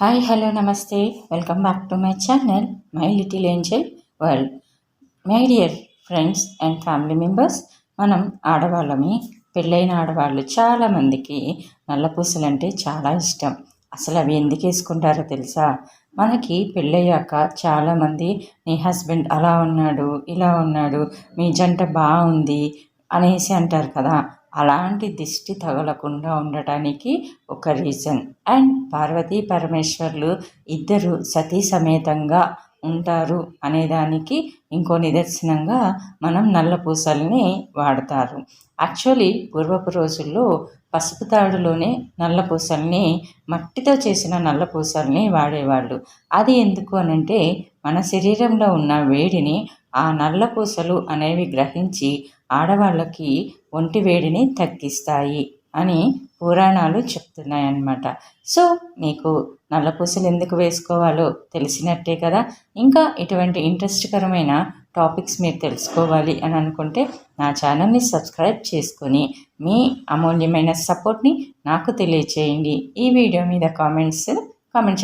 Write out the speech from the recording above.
Hi hello namaste welcome back to my channel my little angel world my dear friends and family members మనం ఆడవాళ్ళమి పెళ్ళైన ఆడవాళ్ళు చాలామందికి నల్లపూసలు అంటే చాలా ఇష్టం. అసలు అవి ఎందుకు వేసుకుంటారో తెలుసా? మనకి పెళ్ళయ్యాక చాలామంది నీ హస్బెండ్ అలా ఉన్నాడు ఇలా ఉన్నాడు మీ జంట బాగుంది అనేసి అంటారు కదా. అలాంటి దిష్టి తగలకుండా ఉండటానికి ఒక రీజన్ అండ్ పార్వతీ పరమేశ్వర్లు ఇద్దరు సతీ సమేతంగా ఉంటారు అనేదానికి ఇంకో నిదర్శనంగా మనం నల్ల పూసల్ని వాడతారు. యాక్చువల్లీ పూర్వపు రోజుల్లో పసుపు తాడులోనే నల్ల పూసల్ని మట్టితో చేసిన నల్ల పూసల్ని వాడేవాళ్ళు. అది ఎందుకు అనంటే మన శరీరంలో ఉన్న వేడిని ఆ నల్ల పూసలు అనేవి గ్రహించి ఆడవాళ్ళకి ఒంటి వేడిని తగ్గిస్తాయి అని పురాణాలు చెప్తున్నాయన్నమాట. సో మీకు నల్లపూసలు ఎందుకు వేసుకోవాలో తెలిసినట్టే కదా. ఇంకా ఇటువంటి ఇంట్రెస్ట్కరమైన టాపిక్స్ మీరు తెలుసుకోవాలి అని అనుకుంటే నా ఛానల్ని సబ్స్క్రైబ్ చేసుకొని మీ అమూల్యమైన సపోర్ట్ని నాకు తెలియచేయండి. ఈ వీడియో మీద కామెంట్స్ కామెంట్